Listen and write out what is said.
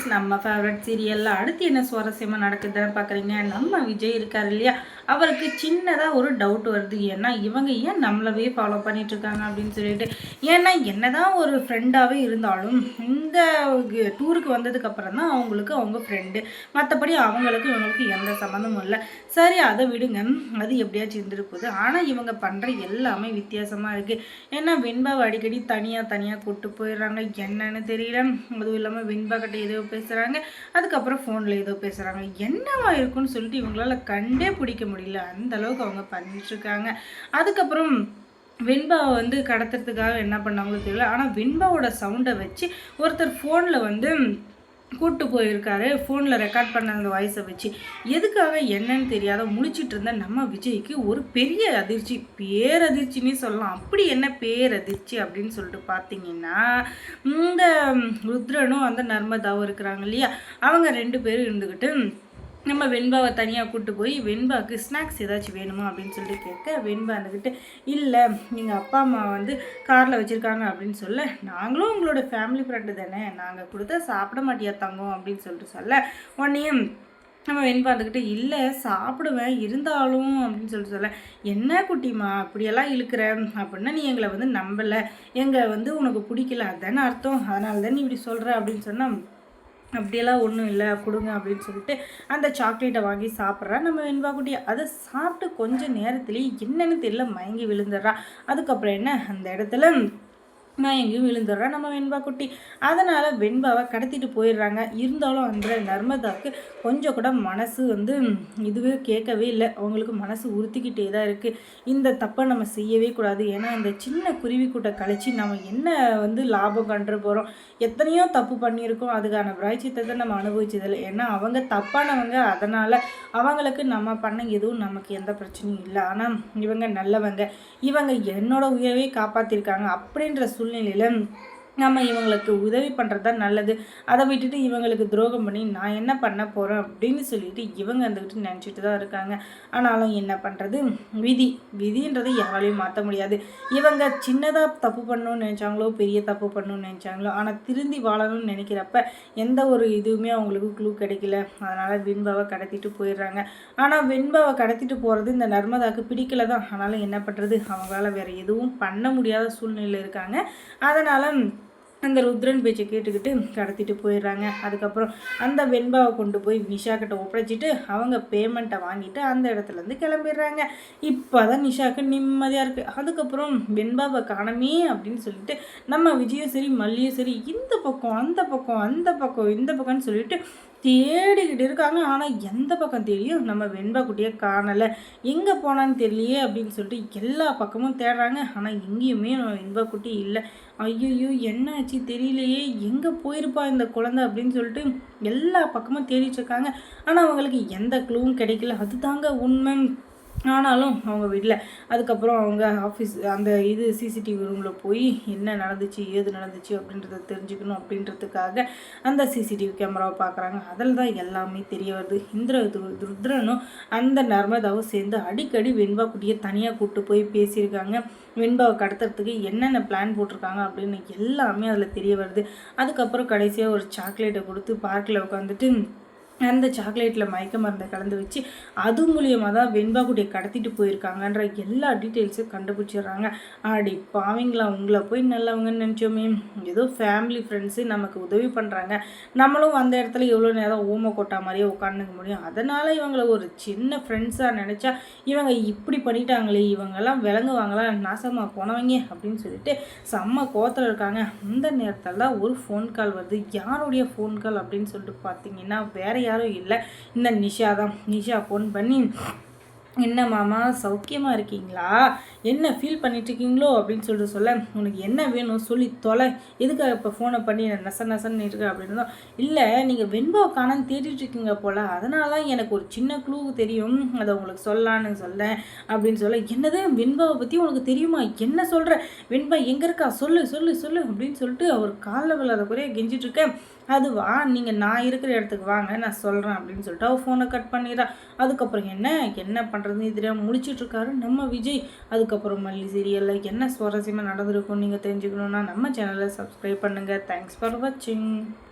Friends நம்ம favourite சீரியலில் அடுத்து என்ன சுவாரஸ்யமாக நடக்குதுன்னு பார்க்குறீங்க நம்ம விஜய் இருக்கார் இல்லையா? அவருக்கு சின்னதாக ஒரு டவுட் வருது. ஏன்னா இவங்க ஏன் நம்மளவே ஃபாலோ பண்ணிகிட்ருக்காங்க அப்படின்னு சொல்லிட்டு. ஏன்னா என்னதான் ஒரு ஃப்ரெண்டாகவே இருந்தாலும் இந்த டூருக்கு வந்ததுக்கப்புறம் தான் அவங்களுக்கு அவங்க ஃப்ரெண்டு மற்றபடி அவங்களுக்கு இவங்களுக்கு எந்த சம்மந்தமும் இல்லை. சரி அதை விடுங்க. அது எப்படியாச்சும் இருந்திருக்குது ஆனால் இவங்க பண்ணுற எல்லாமே வித்தியாசமாக இருக்குது ஏன்னா வெண்பாவை அடிக்கடி தனியாக தனியாக கூப்பிட்டு போயிடுறாங்க. என்னன்னு தெரியல. அதுவும் இல்லாமல் வெண்பா கிட்ட ஏதோ பேசுகிறாங்க அதுக்கப்புறம் ஃபோனில் ஏதோ பேசுகிறாங்க என்னவா இருக்குன்னு சொல்லிட்டு இவங்களால கண்டே பிடிக்க முடியல. அந்த அளவுக்கு அவங்க பண்ணிட்டுருக்காங்க அதுக்கப்புறம் வெண்பாவை வந்து கடத்துறதுக்காக என்ன பண்ணாங்களோ தெரியல. ஆனால் வெண்பாவோட சவுண்டை வச்சு ஒருத்தர் ஃபோனில் வந்து கூப்பிட்டு போயிருக்காரு. ஃபோனில் ரெக்கார்ட் பண்ண அந்த வாய்ஸை வச்சு. எதுக்காக என்னன்னு தெரியாத முழிச்சிட்டு இருந்த நம்ம விஜய்க்கு ஒரு பெரிய அதிர்ச்சி. பேரதிர்ச்சின்னு சொல்லலாம். அப்படி என்ன பேரதிர்ச்சி அப்படின்னு சொல்லிட்டு பார்த்தீங்கன்னா இந்த ருத்ரனும் அந்த நர்மதாவும் இருக்கிறாங்க இல்லையா? அவங்க ரெண்டு பேரும் இருந்துக்கிட்டு நம்ம வெண்பாவை தனியாக கூப்பிட்டு போய் வெண்பாவுக்கு ஸ்நாக்ஸ் ஏதாச்சும் வேணுமா அப்படின்னு சொல்லிட்டு கேட்க வெண்பா இருந்துக்கிட்டு இல்லை எங்கள் அப்பா அம்மா வந்து காரில் வச்சுருக்காங்க அப்படின்னு சொல்ல நாங்களும் உங்களோட ஃபேமிலி ஃப்ரெண்டு தானே நாங்கள் கொடுத்தா சாப்பிட மாட்டியா தங்கம்? அப்படின்னு சொல்லிட்டு சொல்ல உடனேயும் நம்ம வெண்பாந்துக்கிட்டு இல்லை சாப்பிடுவேன் இருந்தாலும் அப்படின்னு சொல்லிட்டு சொல்ல என்ன குட்டிமா அப்படியெல்லாம் இழுக்கிற? அப்படின்னா நீ எங்களை வந்து நம்பலை எங்களை வந்து உனக்கு பிடிக்கல. அதுதானே அர்த்தம். அதனால தான் நீ இப்படி சொல்கிற அப்படின்னு சொன்னால் அப்படியெல்லாம் ஒன்றும் இல்லை கொடுங்க அப்படின்னு சொல்லிட்டு அந்த சாக்லேட்டை வாங்கி சாப்பிட்றா. நம்ம வெண்பாக்குட்டி அதை சாப்பிட்டு கொஞ்சம் நேரத்துலேயே என்னென்னு தெரியல மயங்கி விழுந்துடுறா. அதுக்கப்புறம் என்ன அந்த இடத்துல நான் எங்கேயும் விழுந்துடுறேன் நம்ம வெண்பா குட்டி. அதனால் வெண்பாவை கடத்திட்டு போயிடுறாங்க. இருந்தாலும் அந்த நர்மதாவுக்கு கொஞ்சம் கூட மனசு வந்து இதுவே கேட்கவே இல்லை. அவங்களுக்கு மனசு உறுத்திக்கிட்டே தான் இருக்குது இந்த தப்பை நம்ம செய்யவே கூடாது. ஏன்னா இந்த சின்ன குருவி கூட்டை கழிச்சு நம்ம என்ன வந்து லாபம் கண்டு போகிறோம் எத்தனையோ தப்பு பண்ணியிருக்கோம். அதுக்கான பிராய்ச்சித்தத்தை நம்ம அனுபவிச்சதில்லை. ஏன்னா அவங்க தப்பானவங்க. அதனால் அவங்களுக்கு நம்ம பண்ண எதுவும் நமக்கு எந்த பிரச்சனையும் இல்லை. ஆனால் இவங்க நல்லவங்க. இவங்க என்னோட உயிரவே காப்பாற்றிருக்காங்க அப்படின்ற சூழ்நிலையில் நம்ம இவங்களுக்கு உதவி பண்ணுறது தான் நல்லது. அதை விட்டுட்டு இவங்களுக்கு துரோகம் பண்ணி நான் என்ன பண்ண போகிறேன் அப்படின்னு சொல்லிட்டு இவங்க வந்துக்கிட்டு நினச்சிட்டு தான் இருக்காங்க. ஆனாலும் என்ன பண்ணுறது விதி. விதின்றதை யாராலையும் மாற்ற முடியாது. இவங்க சின்னதாக தப்பு பண்ணணும்னு நினச்சாங்களோ பெரிய தப்பு பண்ணணும்னு நினச்சாங்களோ ஆனால் திருந்தி வாழணும்னு நினைக்கிறப்ப எந்த ஒரு இதுவுமே அவங்களுக்கு க்ளூ கிடைக்கல. அதனால் வெண்பாவை கடத்திட்டு போயிடுறாங்க. ஆனால் வெண்பாவை கடத்திட்டு போகிறது இந்த நர்மதாவுக்கு பிடிக்கல தான். ஆனாலும் என்ன பண்ணுறது அவங்களால வேறு எதுவும் பண்ண முடியாத சூழ்நிலையில் இருக்காங்க. அதனால் அந்த ருத்ரன் பேச்சை கேட்டுக்கிட்டு கடத்திட்டு போயிடுறாங்க. அதுக்கப்புறம் அந்த வெண்பாவை கொண்டு போய் நிஷா கிட்ட ஒப்படைச்சிட்டு அவங்க பேமெண்ட்டை வாங்கிட்டு அந்த இடத்துலேருந்து கிளம்பிடுறாங்க. இப்போ தான் நிஷாவுக்கு நிம்மதியாக இருக்குது அதுக்கப்புறம் வெண்பாவை காணமே அப்படின்னு சொல்லிட்டு நம்ம விஜயும் சரி மல்லியும் சரி இந்த பக்கம் அந்த பக்கம் அந்த பக்கம் இந்த பக்கம்னு சொல்லிட்டு தேடிக்கிட்டு இருக்காங்க. ஆனால் எந்த பக்கம் தெரியும்? நம்ம வெண்பா குட்டியை காணலை. எங்கே போனான்னு தெரியலையே அப்படின்னு சொல்லிட்டு எல்லா பக்கமும் தேடுறாங்க. ஆனால் எங்கேயுமே நம்ம வெண்பா குட்டி இல்லை. ஐயோ என்ன ஆச்சு தெரியலையே. எங்கே போயிருப்பா இந்த குழந்தை அப்படின்னு சொல்லிட்டு எல்லா பக்கமும் தேடிட்டு இருக்காங்க. ஆனால் அவங்களுக்கு எந்த க்ளூவும் கிடைக்கல. அதுதாங்க உண்மை ஆனாலும் அவங்க வீட்டில் அதுக்கப்புறம் அவங்க ஆஃபீஸ் அந்த இது சிசிடிவி ரூமில் போய் என்ன நடந்துச்சு ஏது நடந்துச்சு அப்படின்றத தெரிஞ்சுக்கணும் அப்படின்றதுக்காக அந்த சிசிடிவி கேமராவை பார்க்குறாங்க அதில் தான் எல்லாமே தெரிய வருது. இந்திர ருத்ரனும் அந்த நர்மதாவும் சேர்ந்து அடிக்கடி வெண்பா குட்டியை தனியாக கூப்பிட்டு போய் பேசியிருக்காங்க. வெண்பாவை கடத்துறதுக்கு என்னென்ன பிளான் போட்டிருக்காங்க அப்படின்னு எல்லாமே அதில் தெரிய வருது. அதுக்கப்புறம் கடைசியாக ஒரு சாக்லேட்டை கொடுத்து பார்க்கில் உட்காந்துட்டு அந்த சாக்லேட்டில் மயக்க மருந்தை கலந்து வச்சு அது மூலியமாக தான் வெண்பாக்குட்டியை கடத்திட்டு போயிருக்காங்கன்ற எல்லா டீட்டெயில்ஸும் கண்டுபிடிச்சிடுறாங்க. ஆடி பாவீங்களா உங்களை போய் நல்லவங்கன்னு நினச்சோமே. ஏதோ ஃபேமிலி ஃப்ரெண்ட்ஸு நமக்கு உதவி பண்ணுறாங்க நம்மளும் அந்த இடத்துல எவ்வளோ நேரம் ஓம கொட்டா மாதிரியே உட்காந்துக்க முடியும். அதனால் இவங்களை ஒரு சின்ன ஃப்ரெண்ட்ஸாக நினச்சா இவங்க இப்படி பண்ணிட்டாங்களே இவங்கெல்லாம் விளங்குவாங்களா நாசமாக போனவங்க அப்படின்னு சொல்லிட்டு செம்ம கோத்தில் இருக்காங்க. அந்த நேரத்தில் தான் ஒரு ஃபோன் கால் வருது. யாருடைய ஃபோன் கால் அப்படின்னு சொல்லிட்டு பார்த்தீங்கன்னா வேற யாரும் இல்லை. இந்த நிஷா தான். நிஷா ஃபோன் பண்ணி என்ன மாமா சௌக்கியமாக இருக்கீங்களா? என்ன ஃபீல் பண்ணிட்டுருக்கீங்களோ? அப்படின்னு சொல்லிட்டு சொல்ல உனக்கு என்ன வேணும் சொல்லி தொலை. எதுக்காக இப்போ ஃபோனை பண்ணி நச நசன்னு இருக்க? அப்படின்னு இல்லை நீங்கள் வெண்பாவை காணான்னு தேடிட்டுருக்கீங்க போல். அதனால தான் எனக்கு ஒரு சின்ன க்ளூ தெரியும். அதை உங்களுக்கு சொல்லலான்னு சொல்ல அப்படின்னு சொல்ல என்னது? வெண்பாவை பற்றி உனக்கு தெரியுமா? என்ன சொல்கிற வெண்பா எங்கே இருக்கா? சொல்லு சொல்லு சொல்லு. அப்படின்னு சொல்லிட்டு அவர் காலில் விழாத குறைய கெஞ்சிட்ருக்கேன் அதுவா நீங்கள் நான் இருக்கிற இடத்துக்கு வாங்க நான் சொல்கிறேன் அப்படின்னு சொல்லிட்டு அவள் ஃபோனை கட் பண்ணிடுறா அதுக்கப்புறம் என்ன என்ன பண்ணுறதுன்னு தெரியாமல் முடிச்சிட்ருக்காரு நம்ம விஜய் அதுக்கப்புறம் மல்லி சீரியலில் என்ன சுவாரஸ்யமாக நடந்திருக்கும் நீங்கள் தெரிஞ்சுக்கணுன்னா நம்ம சேனலை சப்ஸ்கிரைப் பண்ணுங்கள் தேங்க்ஸ் ஃபார் வாட்சிங்